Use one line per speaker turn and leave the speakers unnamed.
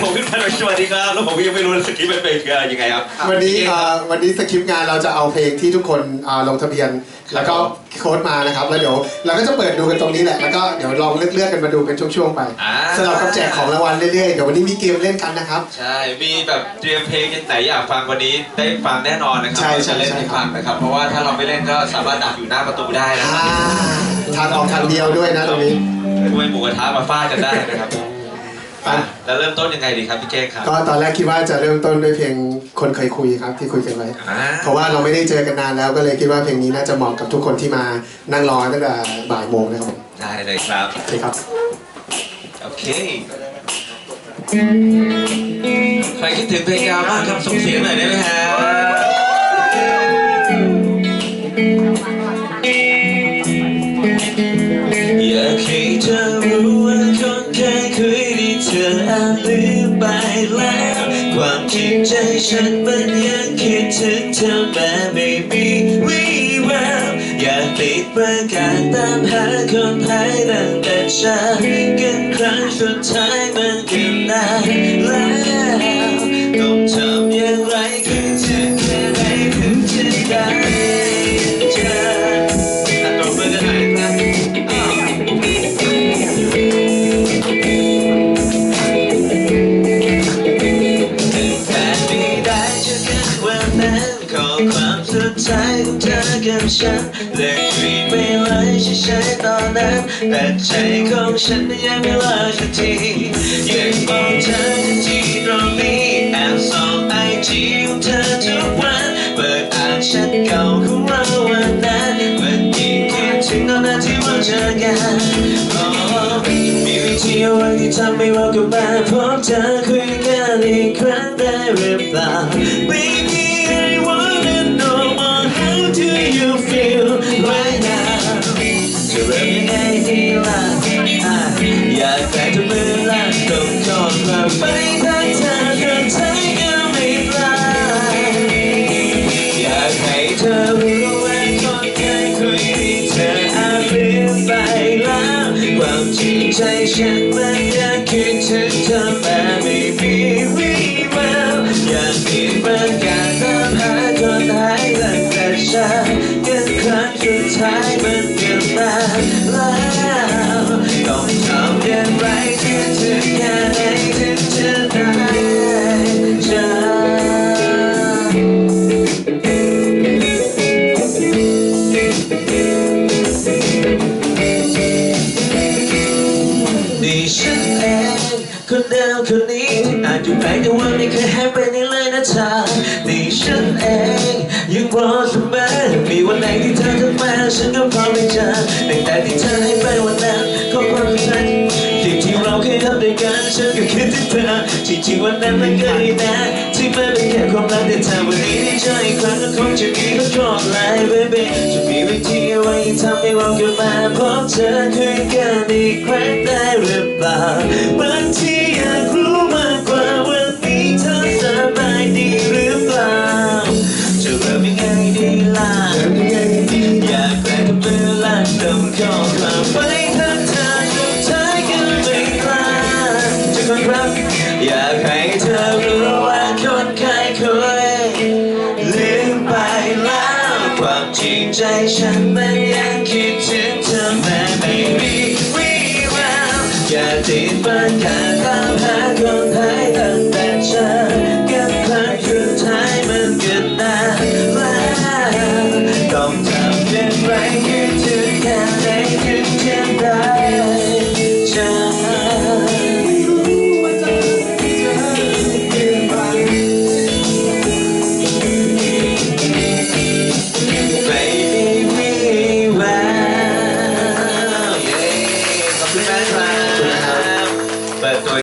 ผมพี่พันธ์สวัสดีครับ แล้วผมก็ยังไม่รู้สคริปต์มันเป็นยังไงครับ
วันนี้เอ่อวันนี้สคริปต์งานเราจะเอาเพลงที่ทุกคนอ่าลงทะเบียน แล้วก็โค้ดมานะครับ แล้วเดี๋ยวเราก็จะเปิดดูกันตรงนี้แหละ แล้วก็เดี๋ยวลองเลือกเลือกๆกันมาดูเป็นช่วงๆไป
อ่า
สำหรับกับแจกของรางวัลเรื่อยๆ เดี๋ยววันนี้มีเกมเล่นกันนะครับ
ใช่ มีแบบเตรียมเพลงไหนอยากฟังวันนี้ได้ฟังแน่นอนนะครั
ใช่ใช่
จะเล่น
ใช่
ให้ฟังนะครับ เพราะว่าถ้าเราไม่เล่นก็สามารถดักอยู่หน้าประตูได้นะค
อ่า
รับ
ทางออกทางเดียวด้วยนะตรงนี้
กล้วยหมูกระทะมาฟาดกันได้นะครับ
ไป
อะแล้วเริ่มต้นยังไงดีครับพี่เก้งครับ
ก็ตอนแรกคิดว่าจะเริ่มต้นด้วยเพลงคนเคยคุยครับที่คุยกันไว้
อ่า
เพราะว่าเราไม่ได้เจอกันนานแล้วก็เลยคิดว่าเพลงนี้น่าจะเหมาะกับทุกคนที่มานั่งรอตั้งแต่บ่ายโมงนะครับผม
ได้เลยครับ
โอเคครับ
โอเค ใครคิดถึงเพลงยาวบ้างครับส่งเสียงหน่อยได้ไหมฮะ ใจฉันมันยังคิดถึงเธอแม้ไม่มีวี่แววอยากติดประกาศตามหาคนหายตั้งแต่เช้ากันครั้งสุดท้ายมันก็นานแล้วต้องทำอย่างไรคิดถึงแค่ไหนถึงจะได้ เธอกับฉันเลิกคุยไปเลยใช่ตอนนั้น แต่ใจของฉันยังไม่ลิกสักทีอยากมองเธอที่ตรงนี้แอบส่องไอจีของเธอทุกวันเปิดอ่านแชทเก่าของเราวันนั้นมันยิ่งคิดถึงตอนนั้นที่เราเจอกันโอ้มีวิธีอะไรที่ทำให้เรากลับมาพบเธอคุยกันอีกครั้งได้หรือเปล่า ใจฉันมันยังคิดถึงเธอแม้ไม่มีวี่แววอยากมีประกาศตามหาคนหายตั้งแต่เช้ากันครั้งสุดท้ายมันเกินมาแล้วต้องทำอย่างไรที่ถึงแค่ คนเดิมคนนี้ที่อาจอยู่ไกลแต่ว่าไม่เคยหายไปไหนเลยนะเธอนี่ฉันเองยังรอเสมอมีวันไหนที่เธอทักมาฉันก็พร้อมไปเจอตั้งแต่ที่เธอให้ไปวันนั้นขอความรัก ที่ที่เราเคยทำด้วยกันฉันก็คิดถึงเธอจริงๆวันนั้นมันก็ดีนะที่ไมันเป็นแค่ความรักแต่เธอวันนี้ได้เจออีกครั้งก็คงจะมีคนรอไลน์ baby จะมีวิธีอะไรทำให้เรากลับมาพบเธอคุยกันอีกครั้งได้หรือเปล่าบางทีอยากรู้มากกว่าวันนี้เธอสบายดีหรือเปล่าจะเริ่มยังไงดีล่ะ
เริ่มยังไงดี
อยากแกล้งมือลั่นต้องขอความไปทักเธอ อยากให้เธอรู้ว่าคนเคยคุยลืมไปแล้วความจริงใจฉันมันยังคิดถึงเธอแม้ไม่มีวี่แววอย่าติดปัญหาตามหาคนหายตั้งแต่ฉัน